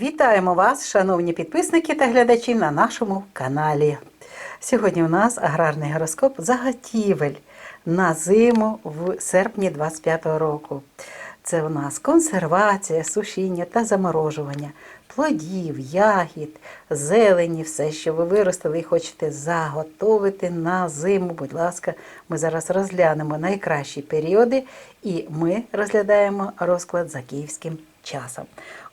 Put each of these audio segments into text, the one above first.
Вітаємо вас, шановні підписники та глядачі на нашому каналі. Сьогодні у нас аграрний гороскоп заготівель на зиму в серпні 25-го року. Це у нас консервація, сушіння та заморожування плодів, ягід, зелені, все, що ви виростили і хочете заготовити на зиму. Будь ласка, ми зараз розглянемо найкращі періоди і ми розглядаємо розклад за київським часом.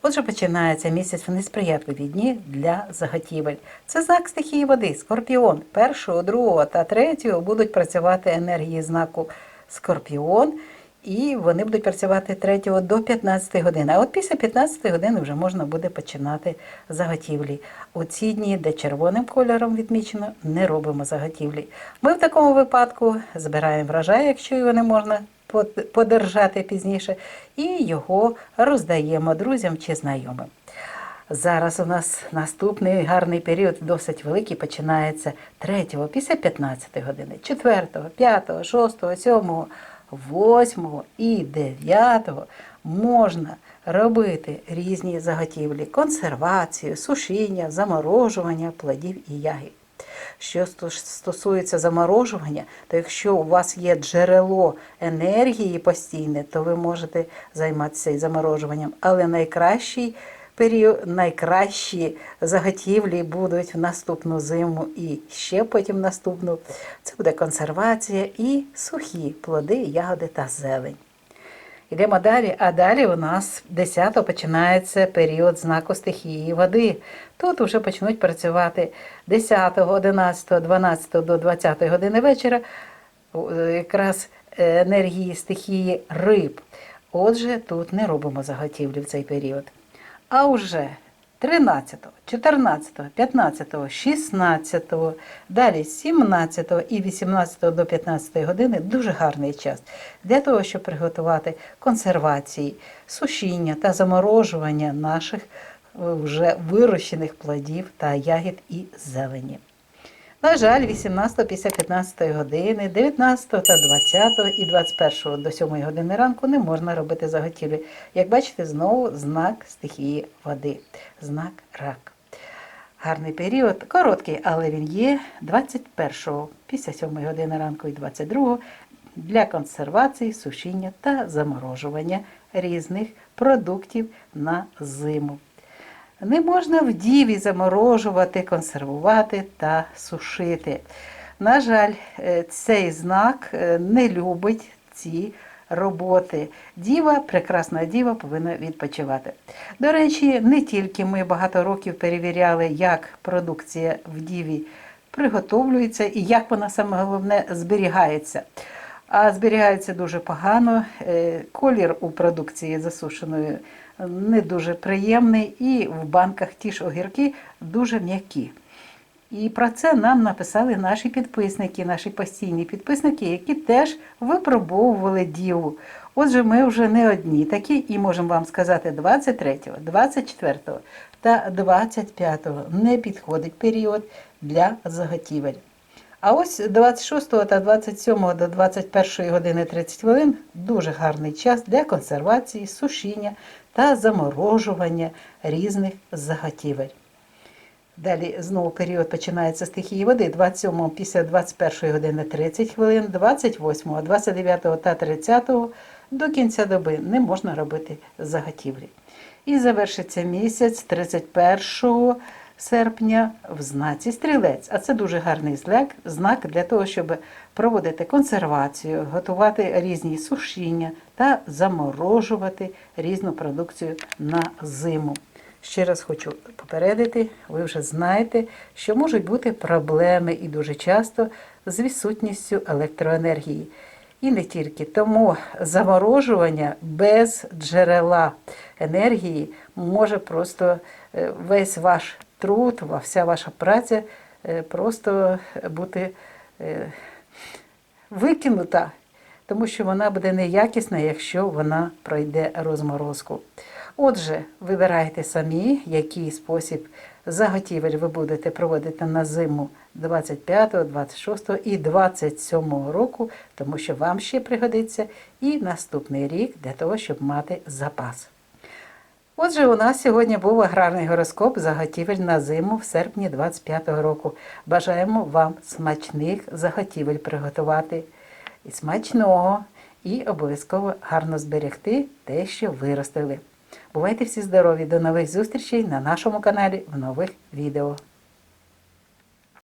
Отже, починається місяць в несприятливі дні для заготівель. Це знак стихії води, скорпіон. Першого, другого та третього будуть працювати енергії знаку скорпіон. І вони будуть працювати 3 до 15 години. А от після 15 години вже можна буде починати заготівлі. У ці дні, де червоним кольором відмічено, не робимо заготівлі. Ми в такому випадку збираємо врожай, якщо його не можна подержати пізніше, і його роздаємо друзям чи знайомим. Зараз у нас наступний гарний період, досить великий, починається 3 після 15 години, 4, 5, 6, 7, 8 і 9 можна робити різні заготівлі, консервацію, сушіння, заморожування плодів і ягід. Що стосується заморожування, то якщо у вас є джерело енергії постійне, то ви можете займатися і заморожуванням. Але найкращий період, найкращі заготівлі будуть в наступну зиму і ще потім наступну. Це буде консервація і сухі плоди, ягоди та зелень. Йдемо далі, а далі у нас 10 починається період знаку стихії води. Тут вже почнуть працювати 10, 11, 12 до 20 години вечора якраз е, енергії стихії риб. Отже, тут не робимо заготівлі в цей період. А вже 13, 14, 15, 16, далі 17 і 18 до 15 години дуже гарний час для того, щоб приготувати консервації, сушіння та заморожування наших е, вже вирощених плодів та ягід і зелені. На жаль, 18 після 15 години, 19 та 20 і 21 до 7 години ранку не можна робити заготівлі. Як бачите, знову знак стихії води, знак рак. Гарний період, короткий, але він є 21 після 7 години ранку і 22 для консервації, сушіння та заморожування різних продуктів на зиму. Не можна в діві заморожувати, консервувати та сушити. На жаль, е, цей знак е, не любить ці роботи. Діва, прекрасна діва, повинна відпочивати. До речі, не тільки ми багато років перевіряли, як продукція в діві приготовлюється і як вона саме головне зберігається. А зберігається дуже погано. Е, Колір у продукції засушеної не дуже приємний, і в банках ті ж огірки дуже м'які. І про це нам написали наші підписники, наші постійні підписники, які теж випробовували діву. Отже, ми вже не одні такі, і можемо вам сказати, 23, 24 та 25 не підходить період для заготівель. А ось 26 та 27 до 21 години 30 хвилин дуже гарний час для консервації, сушіння та заморожування різних заготівель. Далі знову період починається з стихії води 27 після 21 години 30 хвилин, 28, 29 та 30 до кінця доби не можна робити заготівлі. І завершиться місяць 31 серпня в знаці стрілець. А це дуже гарний знак, знак для того, щоб проводити консервацію, готувати різні сушіння та заморожувати різну продукцію на зиму. Ще раз хочу попередити, ви вже знаєте, що можуть бути проблеми і дуже часто з відсутністю електроенергії. І не тільки тому заморожування без джерела енергії може просто е, весь ваш труд, вся ваша праця е, просто бути е, викинута, тому що вона буде неякісна, якщо вона пройде розморозку. Отже, вибирайте самі, який спосіб заготівель ви будете проводити на зиму 25, 26 і 27 року, тому що вам ще пригодиться і наступний рік для того, щоб мати запас. Отже, у нас сьогодні був аграрний гороскоп заготівель на зиму в серпні 25-го року. Бажаємо вам смачних заготівель приготувати і смачного, і обов'язково гарно зберегти те, що виростили. Бувайте всі здорові! До нових зустрічей на нашому каналі в нових відео.